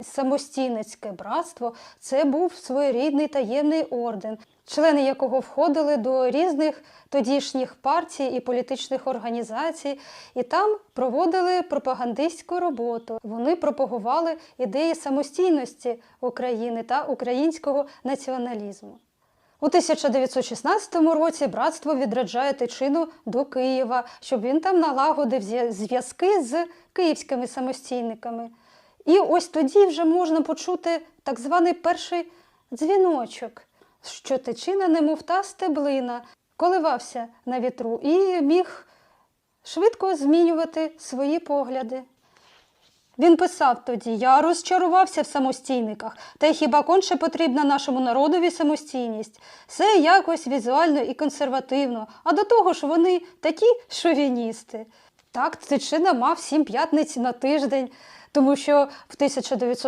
Самостійницьке братство це був своєрідний таємний орден, члени якого входили до різних тодішніх партій і політичних організацій, і там проводили пропагандистську роботу. Вони пропагували ідеї самостійності України та українського націоналізму. У 1916 році братство відряджає Тичину до Києва, щоб він там налагодив зв'язки з київськими самостійниками. І ось тоді вже можна почути так званий перший дзвіночок, що Тичина, немов та стеблина, коливався на вітру і міг швидко змінювати свої погляди. Він писав тоді: Я розчарувався в самостійниках, та й хіба конче потрібна нашому народові самостійність? Все якось візуально і консервативно, а до того ж вони такі шовіністи. Так, Тичина мав сім п'ятниць на тиждень, тому що в 1900